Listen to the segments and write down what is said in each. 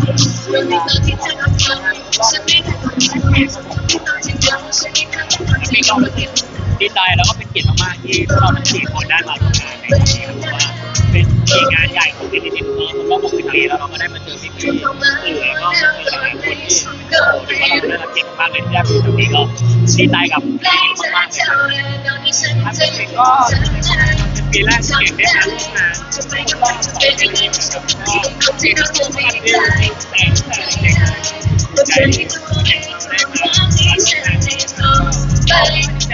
ดีใจแล้วก็เป็นเกียรติมากๆที่เราทั้งสี่คนได้มาร่วมงานในวันนี้ครับว่า เป็นมีงานใหญ่ของดิจิทัลเนาะผมก็หกสิบปีแล้วเราก็ได้มาเจอพี่ๆสื่อแล้วก็มีหลายคนที่โอ้ถือว่าเราได้รับเกียรติมากเลยที่ได้มาตรงนี้ก็ดีใจกับพี่ๆมากๆเลยครับครับเป็นก็เป็นปีแรกที่เก่งได้มาร่วมงานก็เป็นก็เป็นที่ที่ทุกคนที่แต่แต่เด็กใจที่ได้มาร่วมงาน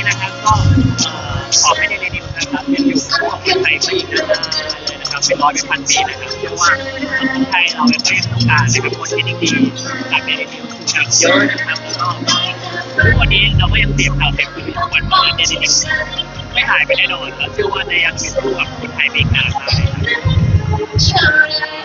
นเรื่อยๆแล้วก็ขอแนะครับมากนะครับเด็กเรีวิวออกมาเยอะๆนะครับที่ที่แบบคนไทยเป็นนานๆครับเด็กก็จะเป็นกำลังใจให้น้องๆติดตามเป็นชีวิตของน้ำน้ำปีนะครับก็ขอให้ได้รีวิวนะครับยังอยู่กับคนไทยไปอีกนานๆเลยนะครับเป็นร้อยเป็นพันปีนะครับเชื่อว่าคนไทยเรายังไม่ต้องการนะครับคนที่ดีๆจากในรีวิวจากเยอะนะครับแล้วก็ทุกวันนี้เราก็ยังเสพข่าวเสพข่าวทุกวันเพราะฉะนั้นเนี่ยไม่หายไปแน่นอนแล้วเชื่อว่าจะยังอยู่คู่กับคนไทยไปอีกนานเลยครับอยู่คู่กับคนไทยไปนาน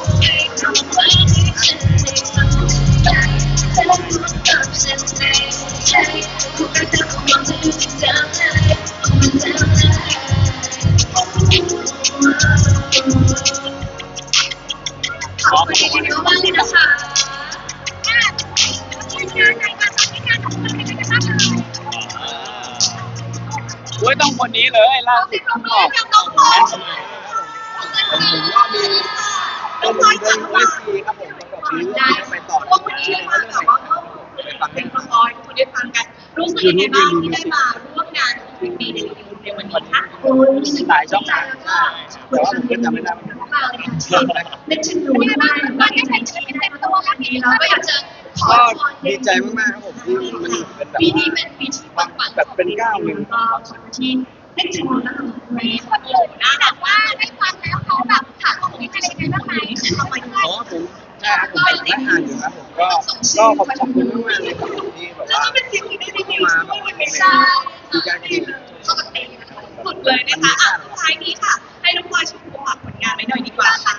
ขอบคุณที่บ้านเลยนะคะงานในงานจัดงานของคุณเป็นยังไงบ้างเลยโอ้ยต้องคนนี้เลยล่าเราสุติดดลเพิ่มงเลอยอกกับน้องพลอยผมก็มีก็มีเรื่องเวทีครับผมกับพี่ได้ไปต่อพวกคุณที่มาแบบว่าไปฟังเป็ให้นสปอยคุณได้ฟังกันรู้สึกยังไงบ้างที่ได้มาร่วมงานขอ งปีในในวันนี้คะหลายช่องทางแต่ว่าผมก็จำไม่ได้เป็นชื่อหนูมากก็ได้ใช้ชีวิตในตัวครั้งนี้แล้วก็อยากจะขอก็ดีใจมากๆครับผมที่มันเป็นแบบปีนี้เป็นปีที่ปังปังแบบเป็นก้าวหนึ่งก็ที่ได้ถึงแล้วมีคนอยู่นะแบบว่าได้ฟังแล้วเขาแบบถามของที่อะไรยังไงบ้างไหมทำไมอ๋อผมใช่ผมเป็นนักอ่านอยู่ครับผมก็ก็ขอบคุณมากๆเลยที่แบบว่าก็เป็นสิ่งที่มาแบบไม่ใช่ดีใจกับผมปกติสุด เลยนะคะอะสุดท้ายนี้ค่ะ ให้น้องพลอยช่วยฝากผลงานไว้หน่อยดีกว่าค่ะ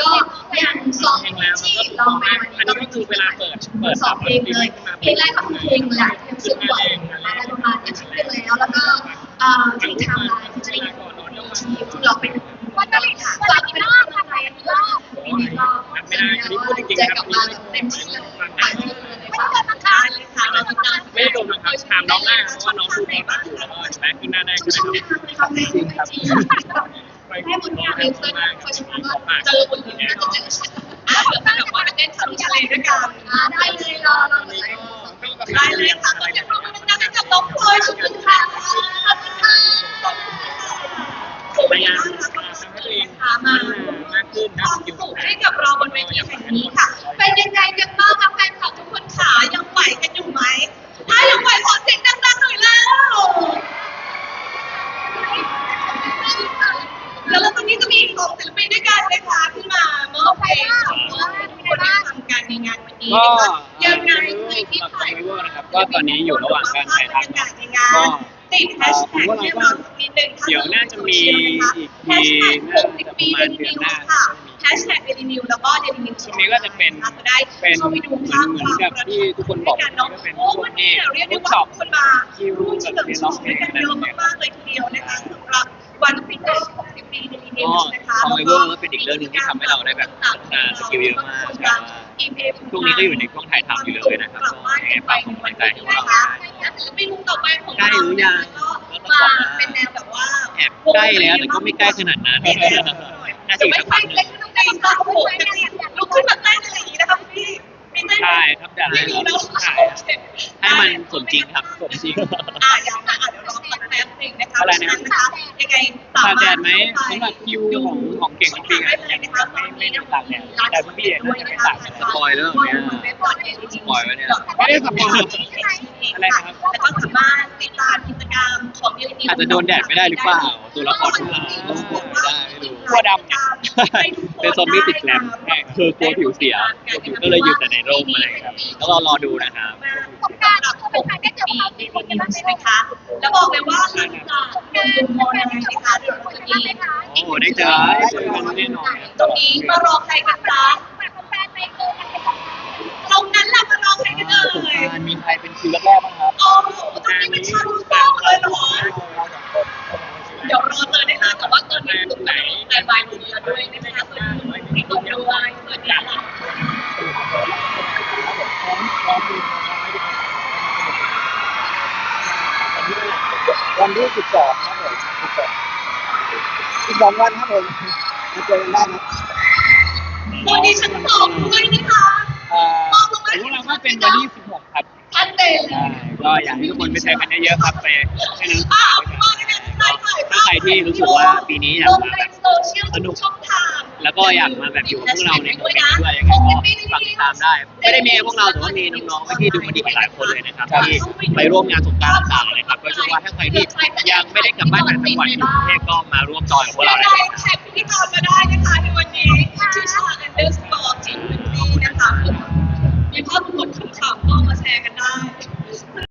ก็อย่างสองเพลงที่ลองไปอันนี้ก็คือเวลาเปิดเปิดสองเพลงเลยเพลงแรกของเพลงแหละเพลงสุดหวาน น้องได้เพราะว่าน้องดูโทรศัพท์อยู่แล้วก็แม่ขึ้นหน้าได้ใช่ไหมครับจริงครับให้ผลงานเลยเพื่อนคอยชมว่าเจอคนอื่นก็จะเจอฉันอะเดี๋ยแบบว่าเต้นทำอะไรด้วยกันได้เลยรอรอเลยได้เลยค่ะขอเสียงปรบมือดังๆให้กับน้องพลอยขอบคุณค่ะขอบคุณค่ะขอบคุณค่ะ ยังไงเคยที่สำหรับถ่ายไวเวอร์นะครับก็ตอนนี้อยู่ระหว่างการถ่ายทำนะก็ติดแฮชแท็กให้เราสักนิดนึงเดี๋ยวน่าจะมีอีกแฮทีชแท็กน่า60จะปีประมาเดณลิเดือนนิวหน้าค่ะแฮชแท็กเดลินิวแล้วก็เดลินิวช่วงนี้ก็จะเป็นจะได้เป็นเข้าไปดูเหมืภาอนพเหมือนกับที่ทุกคนบอกกันเนาะก็เป็นโอ้พววักนนี้นี้เรียกได้เวิร์กช็ว่าอปคนมาร่วมเฉลิมฉลองด้วยกันเยอะมากๆเลยทีเดียวนะคะสำหรับวันปิดโลก60ปีเดลินิวนะคะคอมไบเบิลก็เป็นอีกเรื่องหนึ่งที่ทำให้เราได้แบบพัฒนาสกิลเยอะมากแต่ว่า ช่วงนี้ก็อยู่ในช่วงถ่ายทำอยู่เลยนะครับก็ยังไงฝากส่งกำลังใจให้พวกเราด้วยศิลปินวงต่อไปของใกล้หรือยังก็มาเป็นแนวแบบว่าแอบใกล้แล้วแต่ก็ไม่ใกล้ขนาดนั้นน่าจะอีกไม่สักพัใกล้กหเล็นึ่กงไม่ต้องใจก็โอ้โหลุกขึ้นมาเต้นอะไรอย่างนี้นะคะพี่ไม่เต้นใช่ครับอยากไม่ให้รู้แล้วใช่ให้มันสมจริงครับสมจริง นึ่งนะคะอะไรนะนะคะยังไงตากแดดไหมสำหรับคิวของของเก่งจริงๆอะยังยังไม่ไม่ได้ตากแดดแต่พวกพี่เองน่าจะไม่ตากแดดสปอยแล้วเหรอเนี่ยสปอยไว้เนี่ย ไม่ได้สปอยอะไรนะครับ แล้วก็สามารถติดตามกิจกรรมของยูนิอาจจะโดนแดดไม่ได้หรือเปล่าตัวละครของเราไม่ได้ไม่รู้ กลัวดำเนี่ยเป็นซอมบี้ติดแกรมคือกลัวผิวเสียก็เลยอยู่แต่ในร่มอะไรครับแล้วเรารอดูนะครับ สงการ หกปีเดบิวต์ใช่ไหมคะ แล้วบอกเลยว่าหลังจากโดนดูมอนานะคะเดี๋ยวเราจะมีโอ้ได้เจอได้เจอกันแน่นอนครับตรงนี้มารอใครกันจ๊ะตรงนั้นแหละมารอใครกันเอ่ยมีใครเป็นคิวแรกๆบ้างครับโอ้โหตรงนี้เป็นชาลูซ่าเลยเหรอเดี๋ยวรอเจอได้เลยแต่ว่าตอนนี้ถูกไหนแต่บายมือเดียวด้วยนะคะส่วนคุณตรงด้วยส่วนนี้ล่ะ วันที่12ครับผม12 12วันครับผมมาเจอกันได้ครับวันนี้ชั้นสองด้วยนะคะเอ่อแต่พวกเราก็เป็นวันที่16ครับชัดเจนเลยก็อยากให้ทุกคนไปเจอกันเยอะๆครับไปให้น้องอ้าสาววด้วยกันมากันได้ถ่ายถ้าใครที่รู้สึกว่าปีนี้อยากลงมาในแบบโซเชียลทุกช่องทาง แล้วก็อยากมาแบบอยู่กับพวกเราในโมเมนต์ด้วยยังไงก็ฝากติดตามได้ ไม่ได้มีพวกเราแต่ว่ามีน้องๆที่ดูมานดีหลายคนเลยนะครับที่ไปร่วมงานสงกรานต์ต่างๆเลยครับก็เชื่อว่าถ้าใครที่ยังไม่ได้กลับบ้านต่างจังหวัดอยู่กรุงเทพก็มาร่วมจอยกับพวกเราได้เลยครับ แท็กพี่ตอมาได้นะคะในวันนี้ที่อชาอันเดอร์สกอร์จีนนะคะมีข้อมูลคำถามก็มาแชร์กันได้